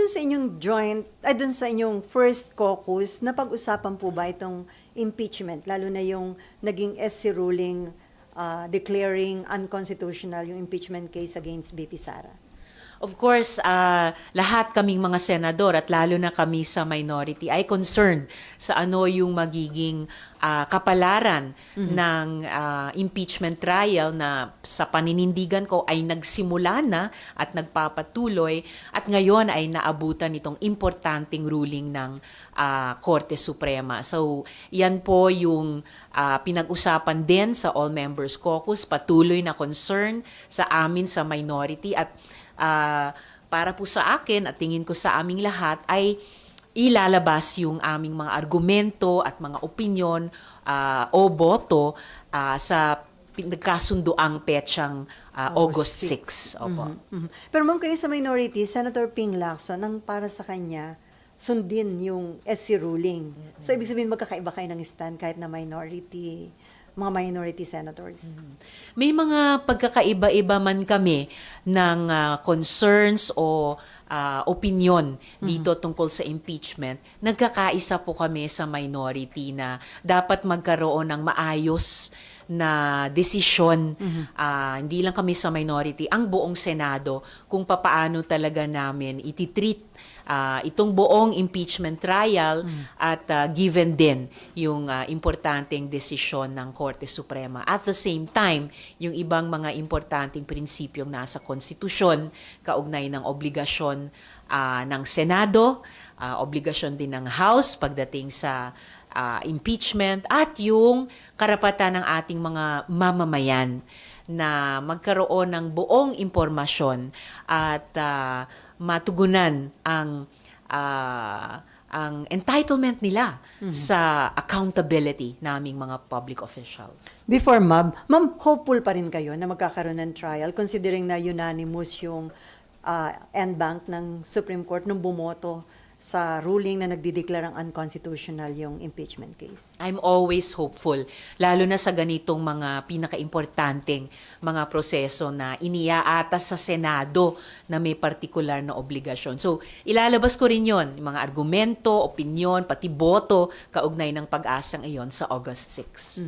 dun sa inyong joint, ay dun sa inyong first caucus, napag-usapan po ba itong impeachment, lalo na yung naging SC ruling ah, declaring unconstitutional yung impeachment case against BP Sara? Of course, ah, lahat kaming mga senador at lalo na kami sa minority ay concerned sa ano yung magiging ah, kapalaran ng ah, impeachment trial na sa paninindigan ko ay nagsimula na at nagpapatuloy at ngayon ay naabutan itong importanteng ruling ng ah, Korte Suprema. So, yan po yung ah, pinag-usapan din sa All Members Caucus, patuloy na concern sa amin sa minority at ah, para po sa akin at tingin ko sa aming lahat ay ilalabas yung aming mga argumento at mga opinyon ah, o boto ah, sa nagkasundoang petsang ah, August 6. Opo. Mhm. Pero ma'am, kayo sa minority, Senator Ping Lacson, ang para sa kanya, sundin yung SC ruling. So, ibig sabihin, magkakaiba kayo ng stand kahit na minority, mga minority senators. May mga pagkakaiba-iba man kami ng ah, concerns o ah, opinion dito tungkol sa impeachment. Nagkakaisa po kami sa minority na dapat magkaroon ng maayos na desisyon, ah, hindi lang kami sa minority, ang buong Senado kung papaano talaga namin ititreat ah, itong buong impeachment trial at ah, given din yung ah, importanteng desisyon ng Korte Suprema. At the same time, yung ibang mga importanteng prinsipyong nasa konstitusyon, kaugnay ng obligasyon ah, ng Senado, ah, obligasyon din ng House pagdating sa ah, impeachment at yung karapatan ng ating mga mamamayan na magkaroon ng buong impormasyon at ah, matugunan ang ah, ang entitlement nila sa accountability naming mga public officials. Before ma'am, ma'am, hopeful pa rin kayo na magkakaroon ng trial considering na unanimous yung uh, end bank ng Supreme Court nung bumoto sa ruling na nagdideklarang unconstitutional yung impeachment case. I'm always hopeful, lalo na sa ganitong mga pinakaimportanteng mga proseso na iniaatas sa Senado na may partikular na obligasyon. So, ilalabas ko rin yon, yung mga argumento, opinion, pati boto kaugnay ng pag-asang iyon sa August 6.